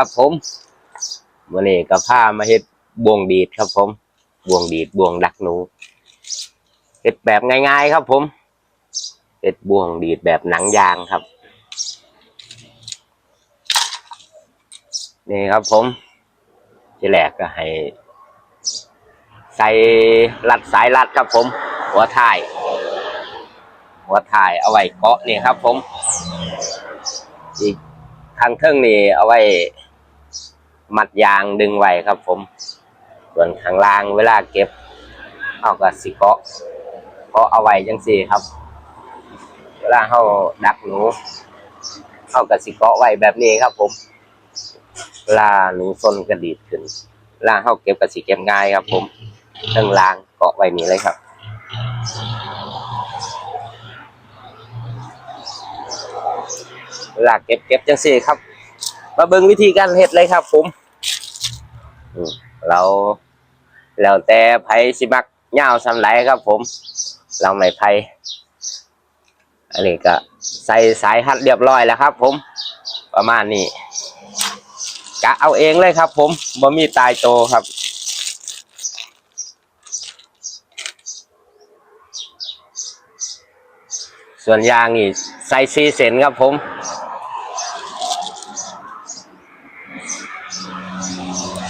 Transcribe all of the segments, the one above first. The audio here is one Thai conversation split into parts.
ครับผมวันนี้ก็พามาเฮ็ดบวงดีดครับผมบวงดีดบวงดักหนูเฮ็ดแบบง่าย ๆ ครับผมเฮ็ดบวงดีดแบบหนังยางครับ นี่ครับผมทีแรกก็ให้ ใส่รัดสายรัดครับผม หัวท้าย หัวถ่ายเอาไว้เกาะนี่ครับผม อีกทางเทิงนี่เอาไว้ มัดยางดึงไว้ครับผม ส่วนข้างล่างเวลาเก็บเอากับสิเกาะเกาะเอาไว้จังสี่ครับ เวลาเขาดักหนูเอากับสิเกาะไว้แบบนี้ครับ ผมเวลาหนูซนกระดีดขึ้นลาเขาเก็บกับสิเก็บง่ายครับ ผมเทิงล่างเกาะไว้นี่เลยครับเวลาเก็บเก็บจังสี่ครับ มาเบิ่งวิธีการเฮ็ดเลยครับ ผมเราแล้วแต่ไผสิมักยาวสำไหลครับ ผม เราไม่ไผอันนี้ก็ใส่สายหัดเรียบร้อยแล้วครับ ผม ประมาณนี้กะเอาเองเลยครับ ผมบ่มีตายโตครับส่วนยางนี่ใส่ซีเซนครับผม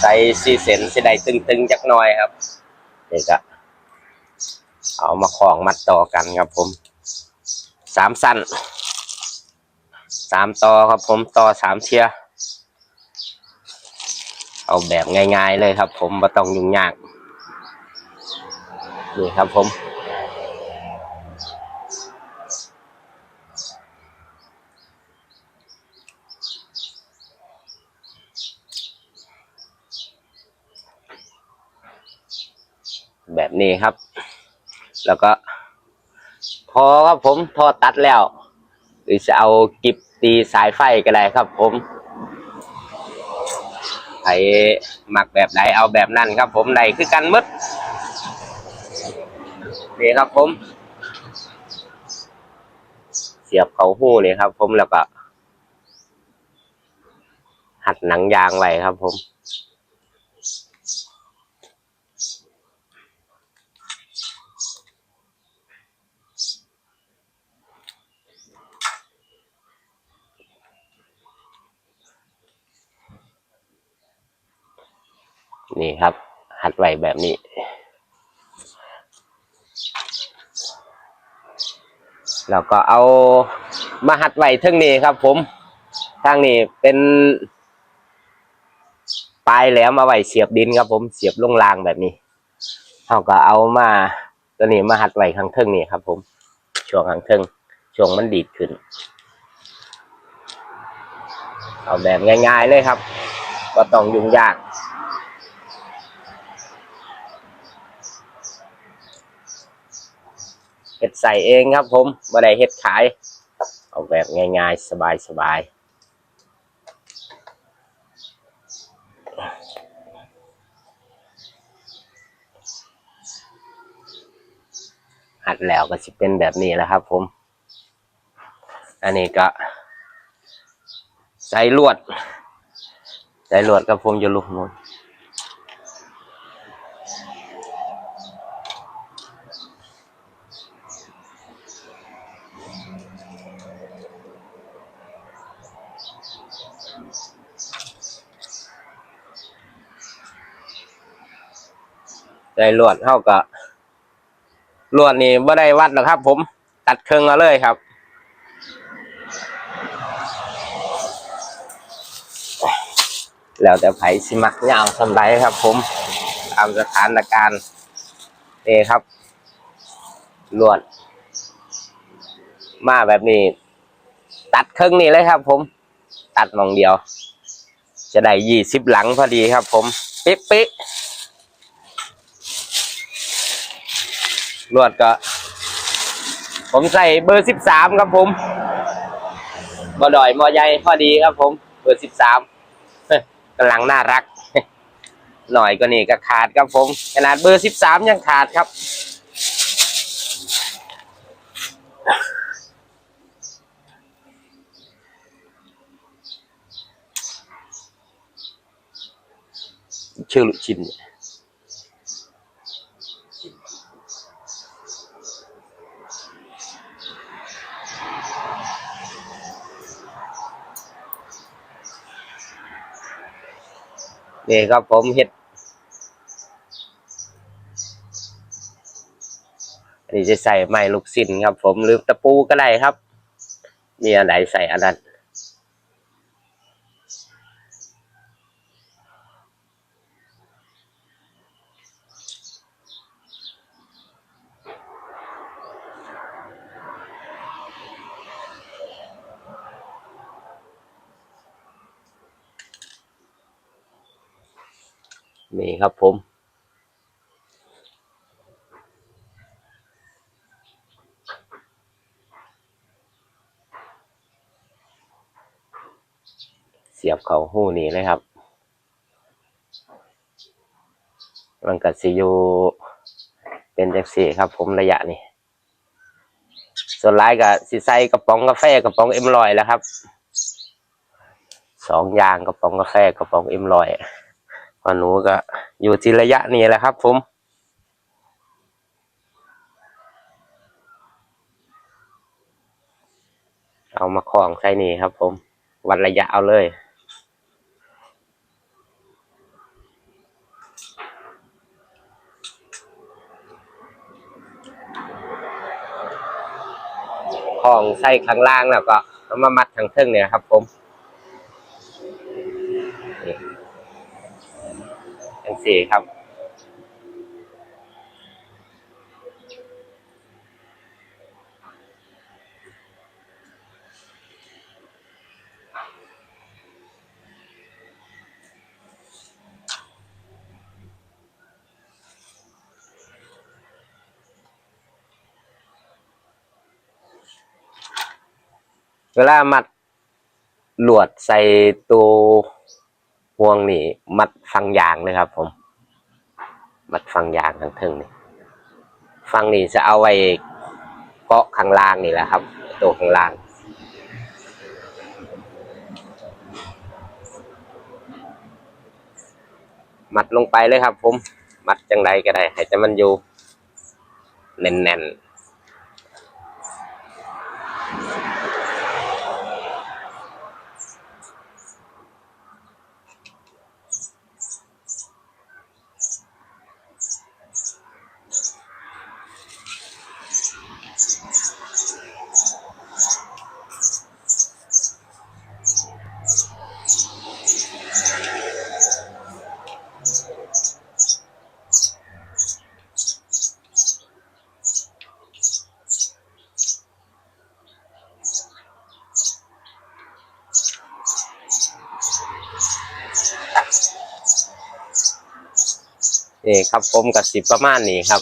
ส่ซีเซนสิได้ตึงๆจักหน่อยครับนี่ก็เอามาคล้องมัดต่อกันครับผมสามสั้นสามต่อครับผมต่อสามเทียเอาแบบง่าย ๆ เลยครับ ผมไม่ต้องยุ่งยากนี่ครับผม นี้ครับ แล้วก็ พอครับผมพอตัดแล้วหรือจะเอากิบตีสายไฟก็ได้ครับ ผมใครหมักแบบไหนเอาแบบนั้นครับ ผมใดคือกันมืดนี่ครับผม เสียบเขาหู้นี่ครับ ผมแล้วก็ หัดหนังยางไว้ครับ ผม นี่ครับ หัดไว้แบบนี้ แล้วก็เอามาหัดไว้ทั้งนี้ครับ ผมทางนี้เป็นปลายแหลมมาไว้เสียบดินครับ ผมเสียบลงรางแบบนี้เขาก็เอามาตัวนี้มาหัดไว้ข้างเทิงนี่ครับ ผมช่วงข้างเทิงช่วงมันดีดขึ้น เอาแบบง่าย ๆเลยครับ ก็ต้องยุ่งยาก เฮ็ดใส่เองครับผมบ่ได้เฮ็ดขาย เอาแบบง่ายๆ สบายๆหัดแล้วก็สิเป็นแบบนี้แหละครับผม อันนี้ก็ ใส่ลวด ใส่ลวดกับผมจะลุกนู้น ได้ลวดเท่ากับลวดนี่ไม่ได้วัดหรอกครับ ผมตัดเครื่องเอาเลยครับแล้วแต่ไผสิมักยาวสำไรครับ ผมตามสถานการณ์นี่ครับลวด มาแบบนี้ ตัดเครื่องนี้เลยครับ ผม ตัดมองเดียว จะได้ยี่สิบหลังพอดีครับ ผมเป๊ะเป๊ะ ลวดก็ ผมใส่เบอร์สิบสามครับผมบอดอยมอใหญ่พอดีครับผม เบอร์สิบสามกำลังน่ารัก หน่อยก็นี่ก็ขาดครับผม ขนาดเบอร์สิบสามยังขาดครับชื่อลูกชิ้นนี่ ครับผมเห็ดอันนี้จะใส่ไม้ลูกสิ้นครับ ผมหรือตะปูก็ได้ครับ มีอะไรใส่อันนั้น นี่ครับผม เสียบเขาหู้นี่เลยครับมันก็สิอยู่เป็นจังสี่ครับ ผมระยะนี้ส่วนหลายก็สิใส่กระป๋องกาแฟกระป๋องเอ็มลอยแล้วครับสองยางกระป๋องกาแฟกระป๋องเอ็มลอย พอหนูก็อยู่ที่ระยะนี้แหละครับ ผมเอามาคล้องใส่นี่ครับ ผม วัดระยะเอาเลยของใส่ข้างล่างแล้วก็เอามามัดทางเทิงเนี่ยครับ ผมนี่จัง สี่ครับ เวลามัดหลวดใส่ตัว ห่วงนี่ มัดฟังยางเลยครับผม มัดฟังยางทางเทิงนี่ฟังนี่จะเอาไว้เกาะข้างล่างนี่แหละครับ ตัวข้างล่างมัดลงไปเลยครับ ผม มัดจังใดก็ได้ให้แต่มันอยู่แน่นๆ นี่ครับผมกับสิบประมาณนี้ครับ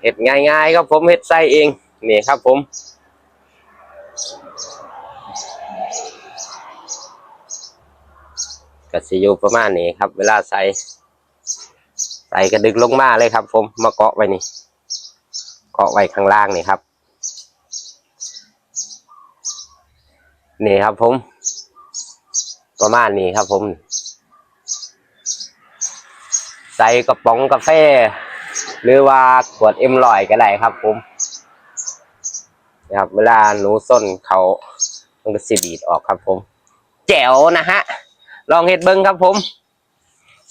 เห็ดง่ายๆครับผมเห็ดไส้เองนี่ครับผมก็สิอยู่ประมาณนี้ครับ เวลาใส่ ใส่กระดึกลงมาเลยครับผมมาเกาะไว้นี่เกาะไว้ข้างล่างนี่ครับ นี่ครับผม ประมาณนี้ครับผม ใส่กระป๋องกาแฟ หรือว่าขวดเอ็มลอยก็ได้ครับผมนะครับเวลาหนูส้นเขามันก็สิดีดออกครับผม แจ๋วนะฮะ ลองเห็ดเบิ้งครับผม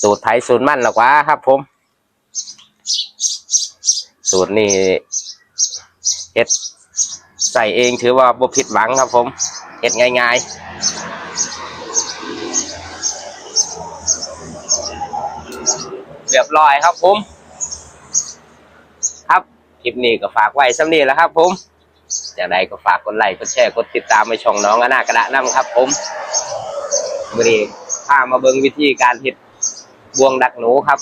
สูตรไทยสูตรมั่นหรอกวะครับผม สูตรนี้เห็ดใส่เองถือว่าบ่ผิดหวังครับผมเห็ดง่ายๆเรียบร้อยครับผม ครับคลิปนี้ก็ฝากไว้สำนีแล้วครับผมอย่างไรก็ฝากกดไลค์กดแชร์กดติดตามไปช่องน้องอนากระดะน้ำครับ ผมวันนี้พามาเบิงวิธีการเห็ดบวงดักหนูครับ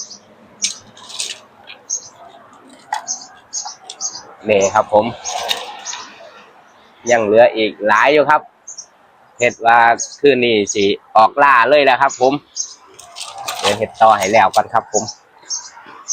นี่ครับผม ยังเหลืออีกหลายอยู่ครับเห็ดว่าคืนนี้สิออกล่าเลยแล้วครับ ผมเดี๋ยวเห็ดต่อให้แล้วกันครับผม